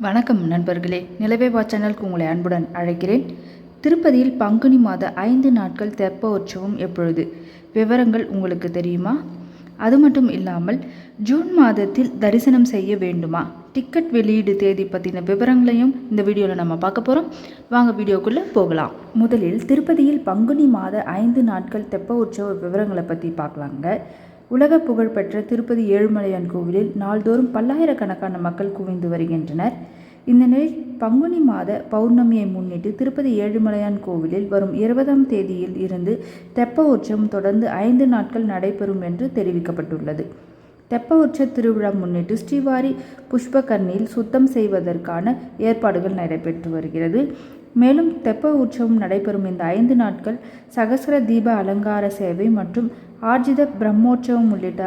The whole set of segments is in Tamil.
வணக்கம் நண்பர்களே. நிலவேவா சேனலுக்கு உங்களை அன்புடன் அழைக்கிறேன். திருப்பதியில் பங்குனி மாத ஐந்து நாட்கள் தெப்ப உற்சவம் எப்பொழுது? விவரங்கள் உங்களுக்கு தெரியுமா? அது மட்டும் இல்லாமல் ஜூன் மாதத்தில் தரிசனம் செய்ய வேண்டுமா? டிக்கெட் வெளியீடு தேதி பற்றின விவரங்களையும் இந்த வீடியோவில் நம்ம பார்க்க போகிறோம் வாங்க வீடியோக்குள்ளே போகலாம். முதலில் திருப்பதியில் பங்குனி மாத ஐந்து நாட்கள் தெப்ப உற்சவ விவரங்களை பற்றி பார்க்கலாங்க. உலக புகழ்பெற்ற திருப்பதி ஏழுமலையான் கோவிலில் நாள்தோறும் பல்லாயிரக்கணக்கான மக்கள் குவிந்து வருகின்றனர். இந்த நிலையில் பங்குனி மாத பௌர்ணமியை முன்னிட்டு திருப்பதி ஏழுமலையான் கோவிலில் வரும் இருபதாம் தேதியில் இருந்து தெப்ப உற்சவம் தொடர்ந்து ஐந்து நாட்கள் நடைபெறும் என்று தெரிவிக்கப்பட்டுள்ளது. தெப்ப உற்சவ திருவிழா முன்னிட்டு ஸ்ரீவாரி புஷ்பகர்ணியில் சுத்தம் செய்வதற்கான ஏற்பாடுகள் நடைபெற்று வருகிறது. மேலும் தெப்ப உற்சவம் நடைபெறும் இந்த ஐந்து நாட்கள் சகசர தீப அலங்கார சேவை மற்றும் ஆர்ஜித பிரம்மோற்சவம் உள்ளிட்ட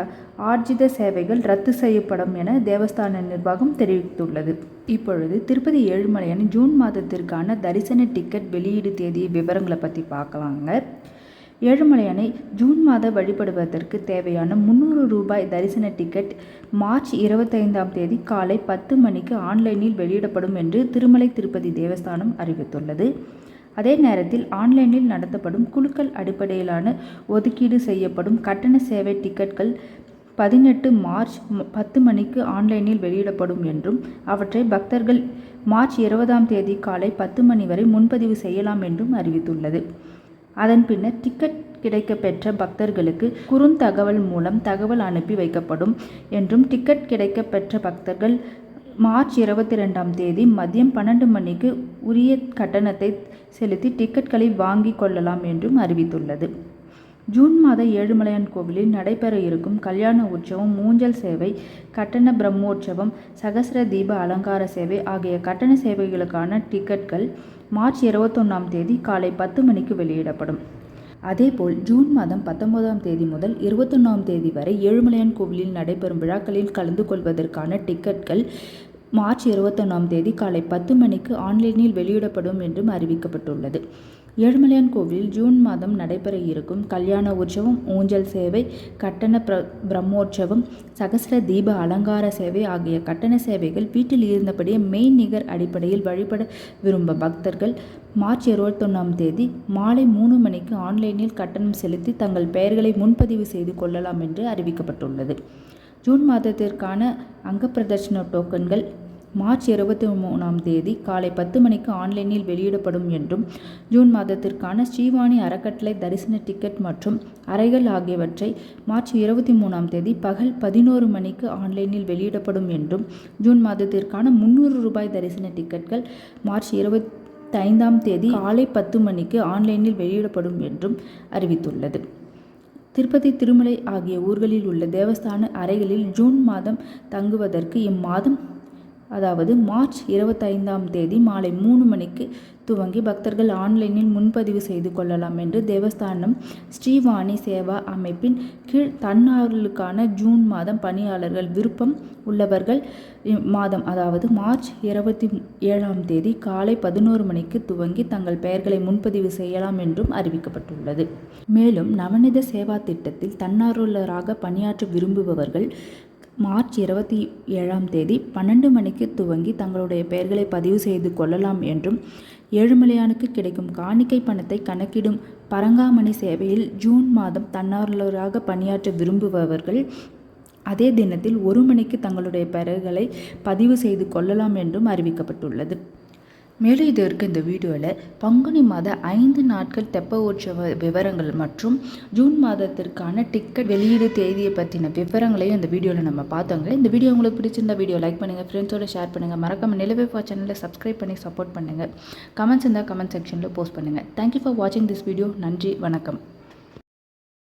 ஆர்ஜித சேவைகள் ரத்து செய்யப்படும் என தேவஸ்தான நிர்வாகம் தெரிவித்துள்ளது. இப்பொழுது திருப்பதி ஏழுமலையான் ஜூன் மாதத்திற்கான தரிசன டிக்கெட் வெளியீடு தேதி விவரங்களை பற்றி பார்க்கலாங்க. ஏழுமலையானை ஜூன் மாத வழிபடுவதற்கு தேவையான முந்நூறு ரூபாய் தரிசன டிக்கெட் மார்ச் இருபத்தைந்தாம் தேதி காலை பத்து மணிக்கு ஆன்லைனில் வெளியிடப்படும் என்று திருமலை திருப்பதி தேவஸ்தானம் அறிவித்துள்ளது. அதே நேரத்தில் ஆன்லைனில் நடத்தப்படும் குழுக்கள் அடிப்படையிலான ஒதுக்கீடு செய்யப்படும் கட்டண சேவை டிக்கெட்கள் பதினெட்டு மார்ச் பத்து மணிக்கு ஆன்லைனில் வெளியிடப்படும் என்றும் அவற்றை பக்தர்கள் மார்ச் இருபதாம் தேதி காலை பத்து மணி வரை முன்பதிவு செய்யலாம் என்றும் அறிவித்துள்ளது. அதன் பின்னர் டிக்கெட் கிடைக்கப்பெற்ற பக்தர்களுக்கு குறுந்தகவல் மூலம் தகவல் அனுப்பி வைக்கப்படும் என்றும் டிக்கெட் கிடைக்கப்பெற்ற பக்தர்கள் மார்ச் இருபத்தி ரெண்டாம் தேதி மதியம் பன்னெண்டு மணிக்கு உரிய கட்டணத்தை செலுத்தி டிக்கெட்களை வாங்கி கொள்ளலாம் என்றும் அறிவித்துள்ளது. ஜூன் மாத ஏழுமலையான் கோவிலில் நடைபெற இருக்கும் கல்யாண உற்சவம் மூஞ்சல் சேவை கட்டண பிரம்மோற்சவம் சகசர தீப அலங்கார சேவை ஆகிய கட்டண சேவைகளுக்கான டிக்கெட்கள் மார்ச் இருபத்தொன்னாம் தேதி காலை பத்து மணிக்கு வெளியிடப்படும். அதேபோல் ஜூன் மாதம் பத்தொன்பதாம் தேதி முதல் இருபத்தொன்னாம் தேதி வரை ஏழுமலையான் கோவிலில் நடைபெறும் விழாக்களில் கலந்து கொள்வதற்கான டிக்கெட்கள் மார்ச் இருபத்தொன்னாம் தேதி காலை பத்து மணிக்கு ஆன்லைனில் வெளியிடப்படும் என்றும் அறிவிக்கப்பட்டுள்ளது. ஏழுமலையான் கோவிலில் ஜூன் மாதம் நடைபெற இருக்கும் கல்யாண உற்சவம் ஊஞ்சல் சேவை கட்டண பிர பிரம்மோற்சவம் சகசர தீப அலங்கார சேவை ஆகிய கட்டண சேவைகள் வீட்டில் இருந்தபடியே மெய்நிகர் அடிப்படையில் வழிபட விரும்ப பக்தர்கள். மார்ச் இருபத்தொன்னாம் தேதி மாலை மூணு மணிக்கு ஆன்லைனில் கட்டணம் செலுத்தி தங்கள் பெயர்களை முன்பதிவு செய்து கொள்ளலாம் என்று அறிவிக்கப்பட்டுள்ளது. ஜூன் மாதத்திற்கான அங்கப்பிரதர்ஷன டோக்கன்கள் மார்ச் இருபத்தி மூணாம் தேதி காலை பத்து மணிக்கு ஆன்லைனில் வெளியிடப்படும் என்றும் ஜூன் மாதத்திற்கான ஸ்ரீவாணி அறக்கட்டளை தரிசன டிக்கெட் மற்றும் அறைகள் ஆகியவற்றை மார்ச் இருபத்தி மூணாம் தேதி பகல் பதினோரு மணிக்கு ஆன்லைனில் வெளியிடப்படும் என்றும் ஜூன் மாதத்திற்கான முந்நூறு ரூபாய் தரிசன டிக்கெட்கள் மார்ச் இருபத்தி ஐந்தாம் தேதி காலை பத்து மணிக்கு ஆன்லைனில் வெளியிடப்படும் என்றும் அறிவித்துள்ளது. திருப்பதி திருமலை ஆகிய ஊர்களில் உள்ள தேவஸ்தான அறைகளில் ஜூன் மாதம் தங்குவதற்கு இம்மாதம் அதாவது மார்ச் இருபத்தைந்தாம் தேதி மாலை மூணு மணிக்கு துவங்கி பக்தர்கள் ஆன்லைனில் முன்பதிவு செய்து கொள்ளலாம் என்று தேவஸ்தானம் ஸ்ரீவாணி சேவா அமைப்பின் கீழ் தன்னார்வலுக்கான ஜூன் மாதம் பணியாளர்கள் விருப்பம் உள்ளவர்கள் மாதம் அதாவது மார்ச் இருபத்தி ஏழாம் தேதி காலை பதினோரு மணிக்கு துவங்கி தங்கள் பெயர்களை முன்பதிவு செய்யலாம் என்றும் அறிவிக்கப்பட்டுள்ளது. மேலும் நவநித சேவா திட்டத்தில் தன்னார்வலராக பணியாற்ற விரும்புபவர்கள் மார்ச் இருபத்தி ஏழாம் தேதி பன்னெண்டு மணிக்கு துவங்கி தங்களுடைய பெயர்களை பதிவு செய்து கொள்ளலாம் என்றும் ஏழுமலையானுக்கு கிடைக்கும் காணிக்கை பணத்தை கணக்கிடும் பரங்காமணி சேவையில் ஜூன் மாதம் தன்னார்வலராக பணியாற்ற விரும்புபவர்கள் அதே தினத்தில் ஒரு மணிக்கு தங்களுடைய பெயர்களை பதிவு செய்து கொள்ளலாம் என்றும் அறிவிக்கப்பட்டுள்ளது. மேலும் இது இருக்க இந்த வீடியோவில் பங்குனி மாத ஐந்து நாட்கள் தெப்ப உற்சவ விவரங்கள் மற்றும் ஜூன் மாதத்திற்கான டிக்கெட் வெளியீடு தேதியை பற்றின விவரங்களையும் இந்த வீடியோவில் நம்ம பார்த்தோங்க இந்த வீடியோ உங்களுக்கு பிடிச்சிருந்த வீடியோ லைக் பண்ணுங்கள் ஃப்ரெண்ட்ஸோட ஷேர் பண்ணுங்கள் மறக்காம நிலவே ஃபா சேனலை சப்ஸ்கிரைப் பண்ணி சப்போர்ட் பண்ணுங்கள் கமெண்ட்ஸ் இருந்தால் கமெண்ட் செக்ஷனில் போஸ்ட் பண்ணுங்கள் தேங்க்யூ ஃபார் வாட்சிங் திஸ் வீடியோ நன்றி வணக்கம்.